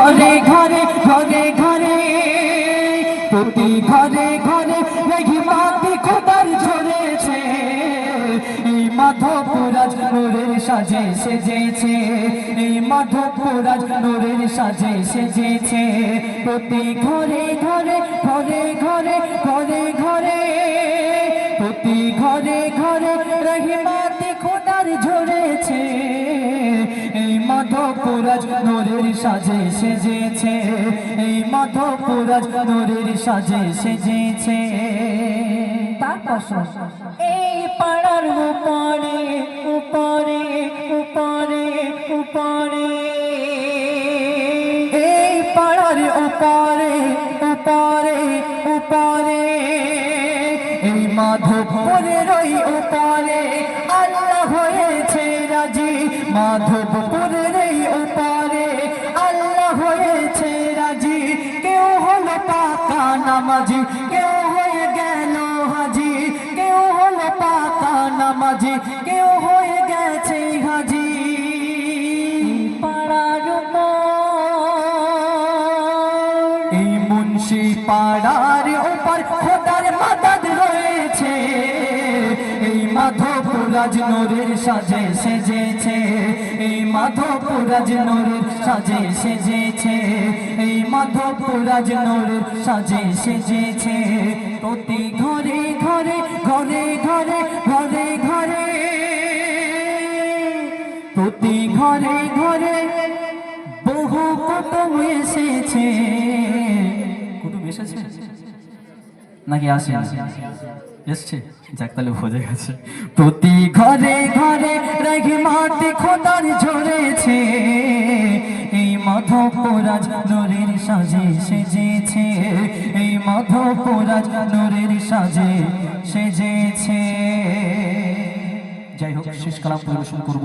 ঘরে ঘরে ঘরে ঘরে, প্রতি ঘরে ঘরে রহিমাতি খোদার ঝরেছে। এই মাধবপুরাজ নোরের সাজে সেজেছে। এই মাধবপুরাজ নোরের সাজে সেজেছে। প্রতি ঘরে ঘরে ঘরে ঘরে ঘরে ঘরে, প্রতি ঘরে ঘরে রহিমাতি খোদার এই মাধবপুরাজ নোরের সাজে সেজেছে। এই মাধবপুরাজ নোরের সাজে সেজেছে। এই পাড়ার উপরে উপরে উপরে উপরে। এই পাড়ার উপরে উপরে উপরে। এই মাধবপুরের ওই উপরে আল্লাহ হয়েছে রাজি। মাধবপুরের নামাজি, কেউ হয়ে গেল হাজি, কেউ হলো পাকা নামাজি, কেউ হয়ে গেছে হাজি। পাড়ার এই মুন্সি পাড়ার উপর খোদার মাদাদ রয়েছে। এই মাধবপুরাজ নোরের সাজে সেজেছে। এই মাধবপুরাজ নোরের সাজে সেজেছে। এই মাধবপুরাজ নোরের সাজে সেজেছে। প্রতি ঘরে ঘরে ঘরে ঘরে ঘরে ঘরে। প্রতি ঘরে ঘরে বহু কুটুম এসেছে। কুটুম এসেছে? নাকি আসে আসে এসছে? যাক তাহলে বোঝা গেছে। প্রতি ঘরে ঘরে রাখি মাটি খোদার ঝরেছে। এই মাধবপুরাজ নোরের সাজে সেজেছে। এই মধুপুরাজ নোরের সাজে সেজেছে। যাই হোক, শেষ কালাম পরিবেশন করব।